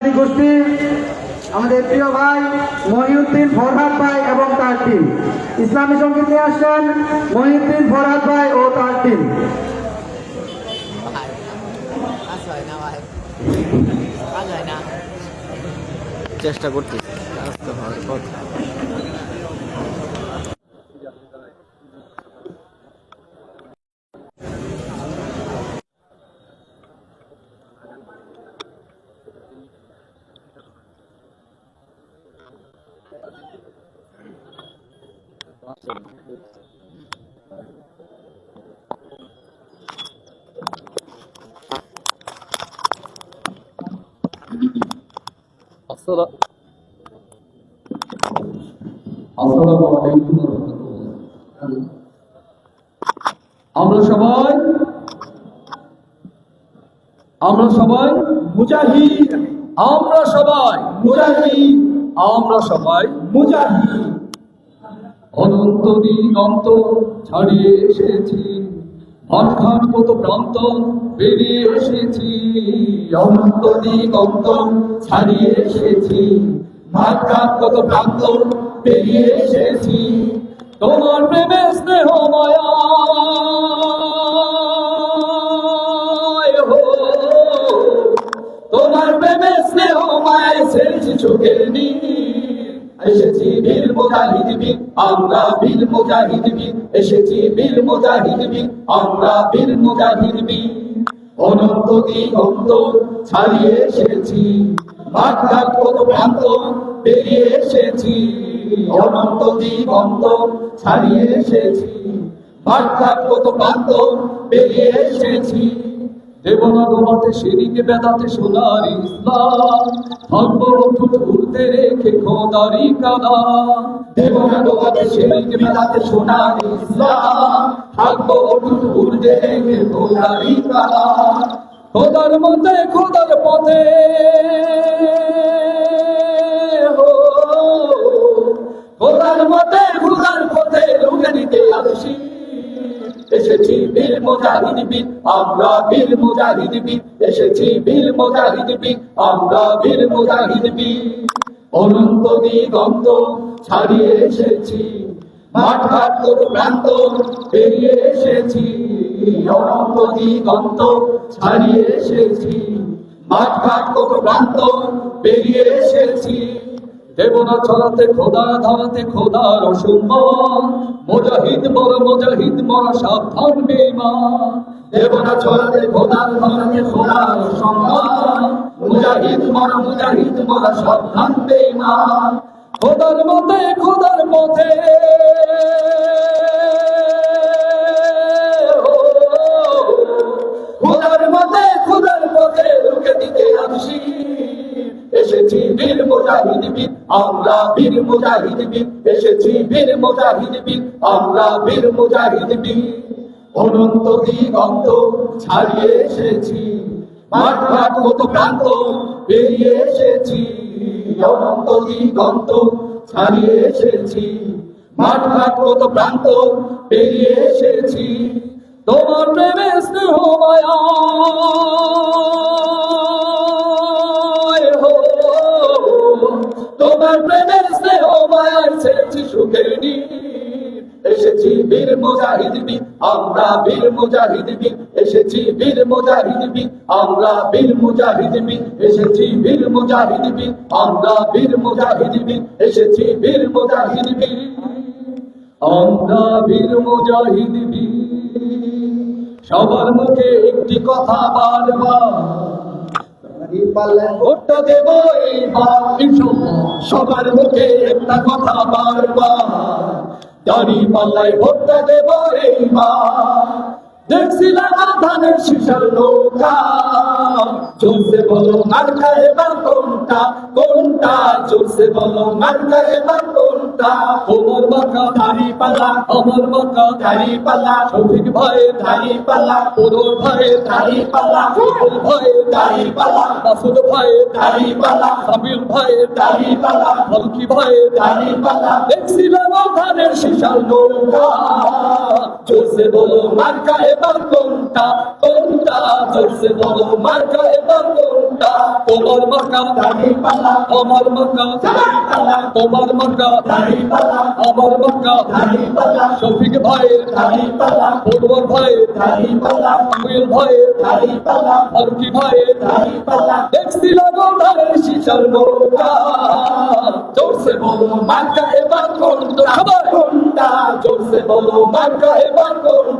গোষ্ঠী, আমাদের প্রিয় ভাই মহিউদ্দিন ফরহাদ ভাই এবং তার টিম ইসলামী সংগীত নিয়ে আসছেন মহিউদ্দিন ফরহাদ ভাই ও তার টিম চেষ্টা করতেছি। আমরা সবাই আমরা সবাই মুজাহিদ। আমরা সবাই মুজাহিদ। আমরা সবাই মুজাহিদ। অনন্ত দিগন্ত ছাড়িয়ে এসেছি মাঠঘাট কত প্রান্ত বেরিয়ে এসেছি। অনন্ত দিগন্ত ছাড়িয়ে এসেছি মাঠঘাট কত প্রান্ত বেরিয়ে এসেছি। তোমার প্রেমে স্নেহ মায়া। তোমার প্রেমে স্নেহ মায়া এসেছি চোখের বীর মুজাহিদ বীর আমরা বীর মুজাহিদ বীর এসেছি বীর মুজাহিদ বীর আমরা বীর মুজাহিদ বীর অনন্ত দিগন্ত ছাড়িয়ে এসেছি মাঠঘাট কত প্রান্ত বেরিয়ে এসেছি। অনন্ত দিগন্ত ছাড়িয়ে এসেছি মাঠঘাট কত প্রান্ত বেরিয়ে এসেছি। দেবনগমতে শিরিকে বেদাতে সোনার ইসলাম। উড়তে রেখে খোদারি শিরিকে বেদাতে সোনার ইসলাম। উড়তে রেখে খোদারি খোদার মতে, খোদার পথে। খোদার মতে খোদার এসেছি বীর মুজাহিদ আমরা বীর মুজাহিদ এসেছি বীর মুজাহিদ আমরা বীর মুজাহিদ অনন্ত দিগন্ত ছাড়িয়ে এসেছি, মাঠ ঘাট প্রান্ত পেরিয়ে এসেছি। অনন্ত দিগন্ত ছাড়িয়ে এসেছি, মাঠ ঘাট প্রান্ত পেরিয়ে এসেছি। দেবনা ছড়াতে খোদা, ধরাতে খোদার অসম্মান মুজাহিদ বড় মুজাহিদ, বড় সাবধান বেঈমান। দেবনা ছড়াতে খোদা, ধরাতে খোদার অসম্মান মুজাহিদ বড় মুজাহিদ, বড় সাবধান বেঈমান। খোদার মতে, খোদার পথে। আমরা বীর মুজাহিদ বীর এসেছি বীর মুজাহিদ বীর আমরা বীর মুজাহিদ বীর অনন্ত দিগন্ত ছাড়িয়ে এসেছি মাঠ ঘাট কত প্রান্ত বেরিয়ে এসেছি। অনন্ত দিগন্ত ছাড়িয়ে এসেছি মাঠ ঘাট কত প্রান্ত পেরিয়ে এসেছি। তোমার প্রেমে স্নেহ মায়া। এসেছি বীর মুজাহিদ আমরা বীর এসেছি বীর মুজাহিদ আমরা বীর এসেছি বীর আমরা বীর এসেছি বীর আমরা বীর সবার মুখে একটি কথা বারবার। দেব এইবার। সবার মুখে একটা কথা বারবার। দাড়ি পাল্লায় ভোটটা দেব এইবার দেখছিলাম ধানের শিশার নৌকা। চলছে বলো মার্কা এবার কোনটা? কোনটা? জোরসে বলো মার্কা এবার কোনটা? তোমার মার্কা দাড়ি পাল্লা আমার মার্কা দাড়ি পাল্লা শফিক ভাইয়ের দাড়ি পাল্লা ওদর ভাইয়ের দাড়ি পাল্লা ফুল ভাইয়ের দাড়ি পাল্লা মাসুদ ভাইয়ের দাড়ি পাল্লা সাবির ভাইয়ের দাড়ি পাল্লা ফলকি ভাইয়ের দাড়ি পাল্লা দেখছিলাম ধানের শিশাল নৌকা। জোরসে বলো মার্কা এবার কোনটা? কোনটা জোরসে বলো? মার্কা এবার কোনটা? তোমার মার্কা দাড়ি পাল্লা। আমার মার্কা দাড়ি পাল্লা। তোমার মার্কা দাড়ি পাল্লা। আমার মার্কা দাড়ি পাল্লা। শফিক ভাইয়ের দাড়ি পাল্লা। পড়ুয়ার ভাইয়ের দাড়ি পাল্লা। আমির ভাইয়ের দাড়ি পাল্লা। ফলকি ভাইয়ের দাড়ি পাল্লা। দেখছিলাম ধানের শিশাল নৌকা। জোরসে বলো, মার্কা এবার কোনটা? কোনটা? জোরসে বলো, মার্কা এবার কোনটা?